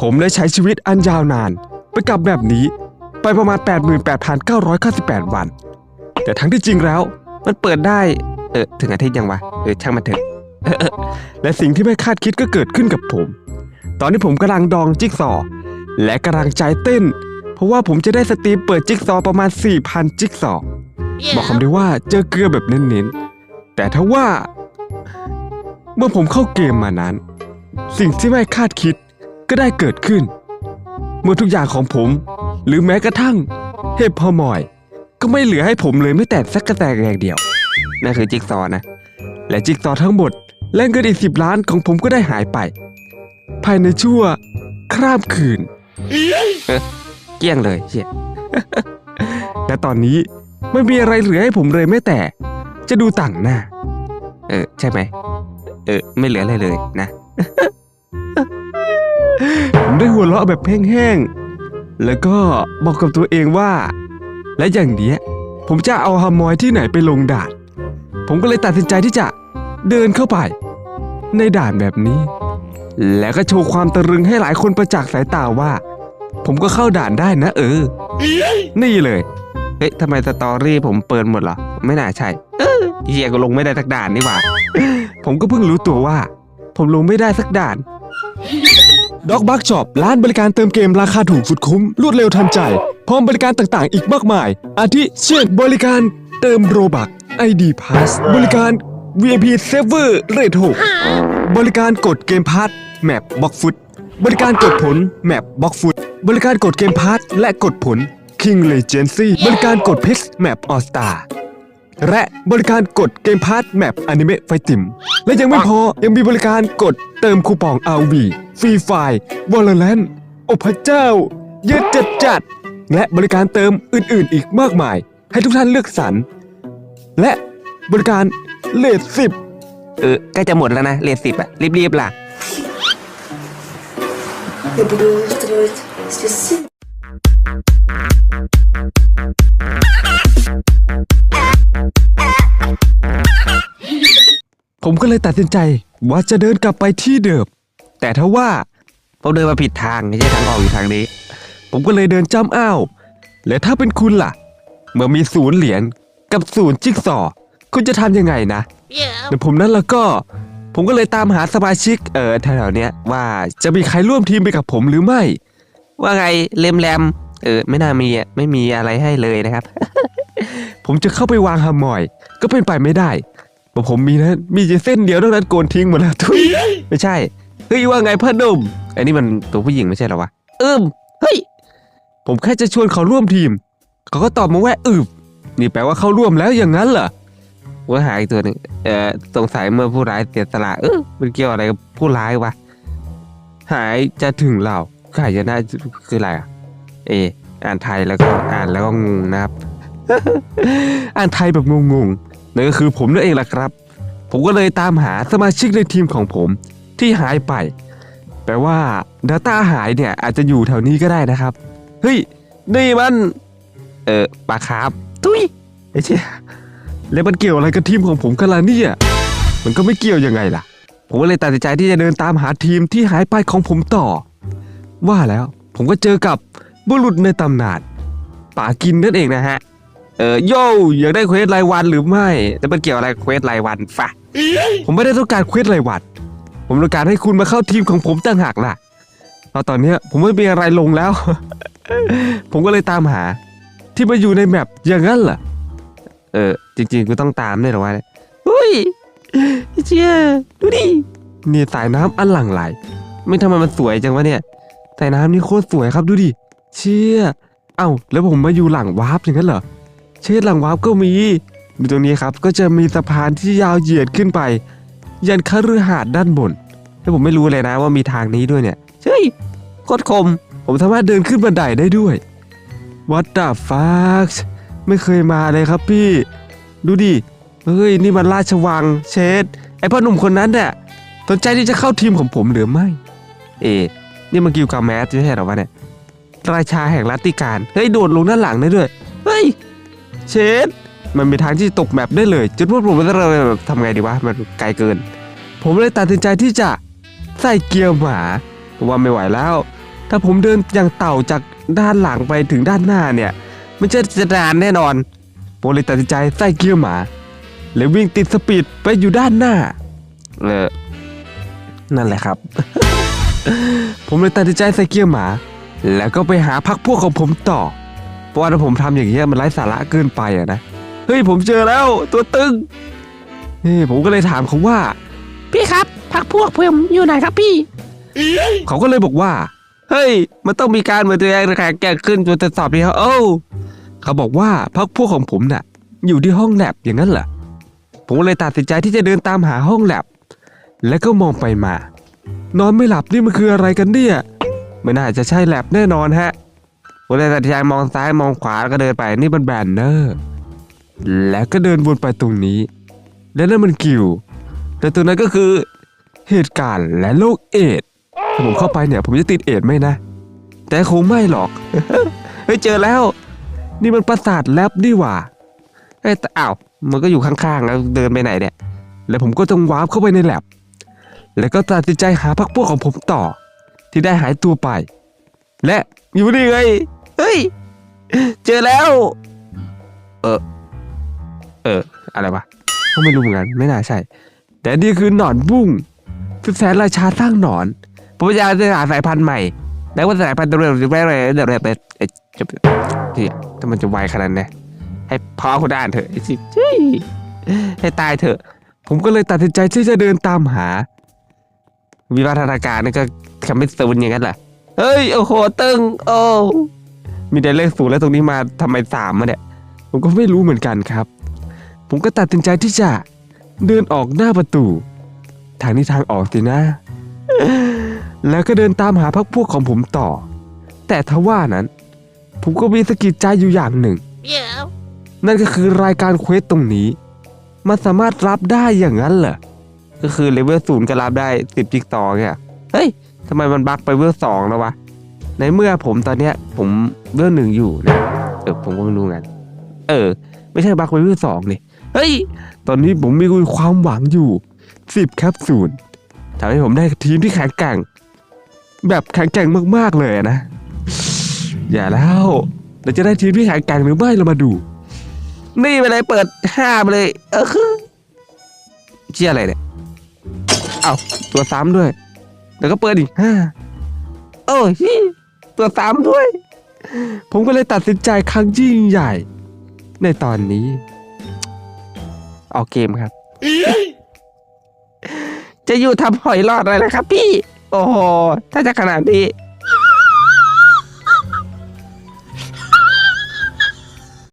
ผมได้ใช้ชีวิตอันยาวนาน ไปกับแบบนี้ไปประมาณ 88,998 วัน แต่ทั้งที่จริงแล้ว มันเปิดได้ เออถึงอาทิตย์ยังวะ เออช่างมันเถอะเออเออและสิ่งที่ไม่คาดคิดก็เกิดขึ้นกับผม ตอนนี้ผมกำลังดองจิ๊กซอว์และกำลังใจเต้น เพราะว่าผมจะได้สตรีมเปิดจิ๊กซอว์ประมาณ 4,000 จิ๊กซอว์บอกคำเดียวว่าเจอเกลือแบบเน้นๆ แต่ถ้าว่า เมื่อผมเข้าเกมมานั้น สิ่งที่ไม่คาดคิด ก็ได้เกิดขึ้น เมื่อทุกอย่างของผม หรือแม้กระทั่งเห็บพอมอย ก็ไม่เหลือให้ผมเลยไม่แต่สักกระแตกแรงเดียว นั่นคือจิ๊กซอว์นะ และจิ๊กซอว์ทั้งหมด และเงินอีกสิบล้านของผมก็ได้หายไป ภายในชั่วคราบคืนเกลี้ยงเลยเชี่ยและตอนนี้ไม่มีอะไรเหลือให้ผมเลยแม้แต่ จะดูต่างหน้า เออ ใช่ไหม เออ ไม่เหลืออะไรเลยนะ ผมได้หัวเราะแบบแห้งๆ แล้วก็บอกกับตัวเองว่า และอย่างเนี้ย ผมจะเอาฮามอยที่ไหนไปลงด่าน ผมก็เลยตัดสินใจที่จะเดินเข้าไป ในด่านแบบนี้ แล้วก็โชว์ความตะลึงให้หลายคนประจักษ์สายตาว่า ผมก็เข้าด่านได้นะ เออ นี่เลย เฮ้ยทำไมสตอรี่ผมเปิดหมดเหรอ ไม่น่าใช่เฮียก็ลงไม่ได้สักด่านนี่หว่า ผมก็เพิ่งรู้ตัวว่า ผมลงไม่ได้สักด่าน ด็อกบักช็อปร้านบริการเติมเกมราคาถูกสุดคุ้ม รวดเร็วทันใจ พร้อมบริการต่างๆ อีกมากมาย อาทิเช่นบริการเติมโรบัก ID Pass บริการ VIP Server Rate 6บริการกดเกมพาร์ทแมปบ็อกฟุตบริการกดผลแมปบ็อกฟุตบริการกดเกมพาร์ทและกดผล King Legacy บริการกดพชรแมปออสตา และบริการกดเกมพาร์ทแมปอนิเมะไฟติม และยังไม่พอยังมีบริการกดเติมคูปอง RV ฟรีไฟล์วอลเลนโอ้พระเจ้า เยอะจัดจัดๆและบริการเติมอื่นๆอีกมากมาย ให้ทุกท่านเลือกสรร และบริการเลทสิบเออใกล้จะหมดแล้วนะเลทสิบอะรีบๆล่ะ Я буду устраивать здесь ผมก็เลยตัดสินใจว่าจะเดินกลับไปที่เดิม แต่ถ้าว่าผมเดินมาผิดทางไม่ใช่ทางออกอยู่ทางนี้ ผมก็เลยเดินจ้ำอ้าว และถ้าเป็นคุณล่ะ เมื่อมีศูนย์เหรียญกับศูนย์จิ๊กซอว์คุณจะทำยังไงนะแต่ผมนั้นแล้วก็ ผมก็เลยตามหาสมาชิกเออแถวๆเนี้ยว่าจะมีใครร่วมทีมไปกับผมหรือไม่ ว่าไงเลมแรมเออไม่น่ามีอะไม่มีอะไรให้เลยนะครับ ผมจะเข้าไปวางฮามอย ก็เป็นไปไม่ได้ เพราะผมมีนะมีเส้นเดียวเท่านั้นโกนทิ้งหมดแล้วทุยไม่ใช่เฮ้ยว่าไงพ่อหนุ่มอันนี้มันตัวผู้หญิงไม่ใช่เหรอวะเอิมเฮ้ยผมแค่จะชวนเขาร่วมทีม เขาก็ตอบมาว่าอึบนี่แปลว่าเขาร่วมแล้วอย่างนั้นเหรอว่าหายตัวหนึ่งเอ่อสงสัยเมื่อผู้ร้ายเสียสละเออมันเกี่ยวอะไรกับผู้ร้ายวะหายจะถึงเราหายจะน่าคืออะไรอะเอออ่านไทยแล้วก็อ่านแล้วก็งงนะครับ อ่านไทยแบบงงๆ นั่นก็คือผมนั่นเองแหละครับ ผมก็เลยตามหาสมาชิกในทีมของผมที่หายไป แปลว่า Data หายเนี่ยอาจจะอยู่แถวนี้ก็ได้นะครับ เฮ้ย นี่มัน เออปลาคาร์ฟทุยไอ้เชี่ยแล้วมันเกี่ยวอะไรกับทีมของผมกันล่ะเนี่ย มันก็ไม่เกี่ยวยังไงล่ะ ผมก็เลยตัดสินใจที่จะเดินตามหาทีมที่หายไปของผมต่อ ว่าแล้วผมก็เจอกับบุรุษในตำนานป่ากินนั่นเองนะฮะ เออโย่อยากได้เควสรายวันหรือไม่แต่มันเกี่ยวอะไรกับเควสรายวันฟะผมไม่ได้ต้องการเควสรายวัน ผมต้องการให้คุณมาเข้าทีมของผมต่างหากล่ะเพราตอนเนี้ยผมไม่มีอะไรลงแล้ว ผมก็เลยตามหา ที่มาอยู่ในแมปอย่างนั้นเหรอเออ จริงๆกูต้องตามด้วยหรอวะเนี่ยอุ้ยเชี่ยดูดินี่สายน้ำอันหลั่งไหล ไม่ทำไมมันสวยจังวะเนี่ยสายน้ำนี่โคตรสวยครับดูดิเชี่ยเอ้าแล้วผมมาอยู่หลังวาร์ปอย่างนั้นเหรอ เช่หลังวาร์ปก็มีอยู่ตรงนี้ครับก็จะมีสะพานที่ยาวเหยียดขึ้นไป ยันคฤหาสน์ด้านบนแต่ผมไม่รู้เลยนะว่ามีทางนี้ด้วยเนี่ยเฮ้ยโคตรคม ผมสามารถเดินขึ้นบันไดได้ด้วย What the fuck ไม่เคยมาเลยครับพี่ ดูดิเฮ้ยนี่มันราชวังเชดไอพ่อหนุ่มคนนั้นเนี่ยสนใจที่จะเข้าทีมของผมหรือไม่ เอ๊ะนี่มันกิวกาแมสใช่หรอวะเนี่ยราชาแห่งลัตติการเฮ้ยโดดลงด้านหลังได้ด้วยเฮ้ย เชดมันมีทางที่ตกแมปได้เลยจุดพวกผมจะเลยแบบทำไงดีวะมันไกลเกิน ผมเลยตัดสินใจที่จะใส่เกียร์หมาเพราะว่าไม่ไหวแล้ว ถ้าผมเดินอย่างเต่าจากด้านหลังไปถึงด้านหน้าเนี่ยมันจะจะนานแน่นอนผมเลยตัดสินใจใส่เกียร์หมาแล้ววิ่งติดสปีดไปอยู่ด้านหน้าเออนั่นแหละครับ ผมเลยตัดสินใจใส่เกียร์หมา แล้วก็ไปหาพักพวกของผมต่อ เพราะว่าถ้าผมทำอย่างเงี้ยมันไร้สาระเกินไปอะนะ เฮ้ยผมเจอแล้วตัวตึงเฮ้ยผมก็เลยถามเขาว่า พี่ครับพักพวกเพื่อนอยู่ไหนครับพี่ เขาก็เลยบอกว่า เฮ้ย มันต้องมีการเหมือนตัวเองแข่งแกร่งขึ้นจนทดสอบนี้เขาโอ้าเขาบอกว่าพักพวกของผมน่ะ อยู่ที่ห้องแลบอย่างนั้นเหรอผมก็เลยตัดสินใจที่จะเดินตามหาห้องแลบแล้วก็มองไปมา นอนไม่หลับนี่มันคืออะไรกันเนี่ยไม่น่าจะใช่แลบแน่นอนฮะ ผมเลยตัดสินใจมองซ้ายมองขวาแล้วก็เดินไปนี่มันแบนเนอร์แล้วก็เดินวนไปตรงนี้ และนั่นมันกิวแต่ตรงนั้นก็คือเหตุการณ์และโรคเอดถ้าผมเข้าไปเนี่ย ผมจะติดเอดไหมนะ แต่คงไม่หรอกเฮ้ยเจอแล้ว นี่มันปราสาทแลบนี่หว่าเอ้ยแต่อ้าวมันก็อยู่ข้างๆแล้วเดินไปไหนเนี่ย แล้วผมก็ต้องวาร์ปเข้าไปในแลบแล้วก็ตัดสินใจหาพักพวกของผมต่อ ที่ได้หายตัวไป และอยู่นี่ไง เฮ้ย เจอแล้ว เออ เออ อะไรวะก็ไม่รู้เหมือนกัน ไม่น่าใช่ แต่นี่คือหนอนบุ้งคือแสนราชาสร้างหนอนผมจะจะหาสายพันธุ์ใหม่ แล้วว่าสายพันธุ์เร็วเร็วๆเร็วๆเร็วเร็วๆเอ๊ะจะที่ถ้ามันจะไวขนาดนี้ให้พ่อคุณอ่านเถอะไอ้สิให้ตายเถอะ ผมก็เลยตัดสินใจที่จะเดินตามหา วิวัฒนาการนี่ก็ทำให้ศูนย์อย่างนั้นแหละ เฮ้ย โอ้โห ตึง โอ้ มีแต่เลขศูนย์แล้วตรงนี้มาทำไมสามมาเนี่ยผมก็ไม่รู้เหมือนกันครับ ผมก็ตัดสินใจที่จะเดินออกหน้าประตู ทางนี้ทางออกสินะ แล้วก็เดินตามหาพักพวกของผมต่อ แต่ทว่านั้น ผมก็มีสะกิดใจอยู่อย่างหนึ่ง นั่นก็คือรายการเควสตรงนี้ มันสามารถรับได้อย่างนั้นเหรอ ก็คือเลเวลศูนย์ก็รับได้สิบจิ๊กซอว์เนี่ย เฮ้ยทำไมมันบั๊กไปเวลสองแล้ววะ ในเมื่อผมตอนเนี้ย ผมเวลหนึ่งอยู่นะเออผมก็ไม่รู้งั้นเออ ไม่ใช่บักไปเวลสองนี่เฮ้ย ตอนนี้ผมมีความหวังอยู่สิบแคปซูลทำให้ผมได้ทีมที่แข็งแกร่ง แบบแข็งแกร่งมากๆเลยนะ อย่าแล้วเราจะได้ทีมที่แข็งแกร่งหรือไม่เรามาดู นี่ไปเลยเปิดห้าไปเลย เออคือเชี่ยอะไรเนี่ยเอาตัวซ้ำด้วย แล้วก็เปิดอีกห้าโอ้ย ตัวซ้ำด้วย ผมก็เลยตัดสินใจครั้งยิ่งใหญ่ ในตอนนี้ ออกเกมครับ จะอยู่ทำหอยรอดอะไรนะครับพี่ โอ้โห ถ้าจะขนาดนี้